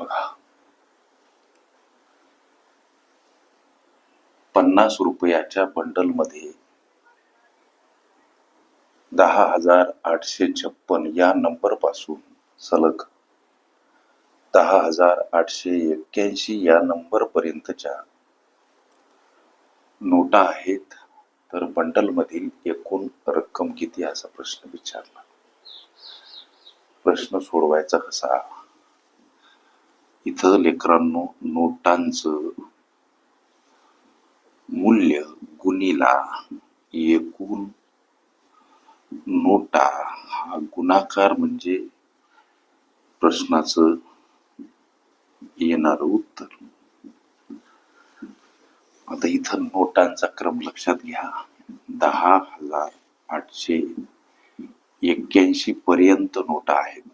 बघा. पन्नास रुपयाच्या बंडलमध्ये दहा हजार आठशे छप्पन या नंबरपासून सलग दहा हजार आठशे एक्क्याऐंशी या नंबर पर्यंतच्या नोटा आहेत. तर बंडल मधील एकूण रक्कम किती असा प्रश्न विचारला. प्रश्न सोडवायचा कसा? इथं लेकरांनो नोटांचं मूल्य गुणिला एकूण नोटा हा गुणाकार म्हणजे प्रश्नाचं येणार उत्तर. आता इथं नोटांचा क्रम लक्षात घ्या. दहा हजार आठशे एक्क्याऐंशी पर्यंत नोटा आहेत.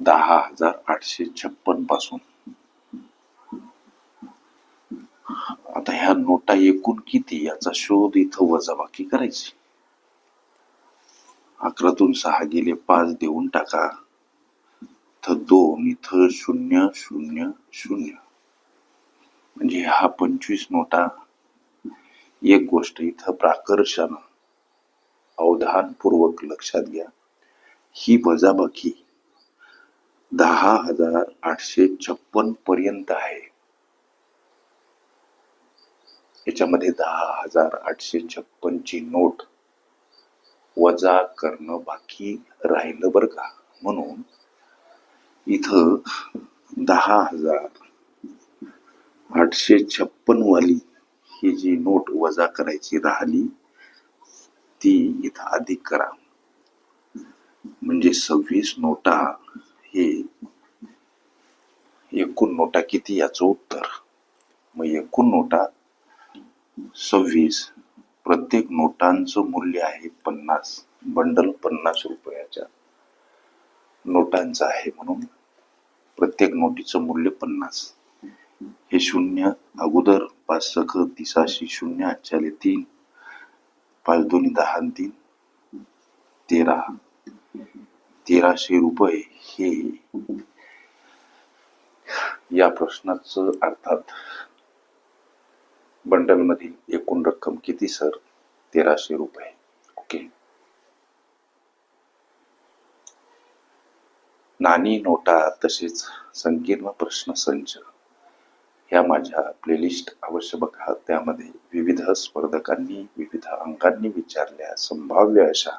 दहा हजार आठशे छप्पनपासून. आता ह्या नोटा एकूण किती याचा शोध इथं वजाबाकी करायची. अकरातून सहा गेले पाच देऊन टाका. इथं दोन इथं शून्य शून्य शून्य. म्हणजे हा पंचवीस नोटा. एक गोष्ट इथं प्राकर्षण अवधानपूर्वक लक्षात घ्या. ही वजाबाकी दहा हजार आठशे छप्पन पर्यंत आहे. याच्यामध्ये दहा हजार आठशे छप्पन ची नोट वजा करणं बाकी राहिलं बरं का? म्हणून इथं दहा हजार आठशे छप्पन वाली ही जी नोट वजा करायची राहिली ती इथं अधिक करा. म्हणजे सव्वीस नोटा हे एकूण नोटा किती याचं उत्तर? मग एकूण नोटा सव्वीस. प्रत्येक नोटांचं मूल्य आहे पन्नास. बंडल पन्नास रुपयाच्या नोटांचं आहे म्हणून प्रत्येक नोटीचं मूल्य पन्नास. हे शून्य अगोदर पाच सख तिसाशी शून्य आजच्याले तीन. पाच दोन्ही दहा तीन. तेरा. तेराशे रुपये हे या प्रश्नाचं अर्थात बंडल मधील एकूण रक्कम किती सर? तेराशे रुपये. ओके. नाणी नोटा तसेच संकीर्ण प्रश्न संच ह्या माझ्या प्लेलिस्ट अवश्य बघा. त्यामध्ये विविध स्पर्धकांनी विविध अंकांनी विचारल्या संभाव्य अशा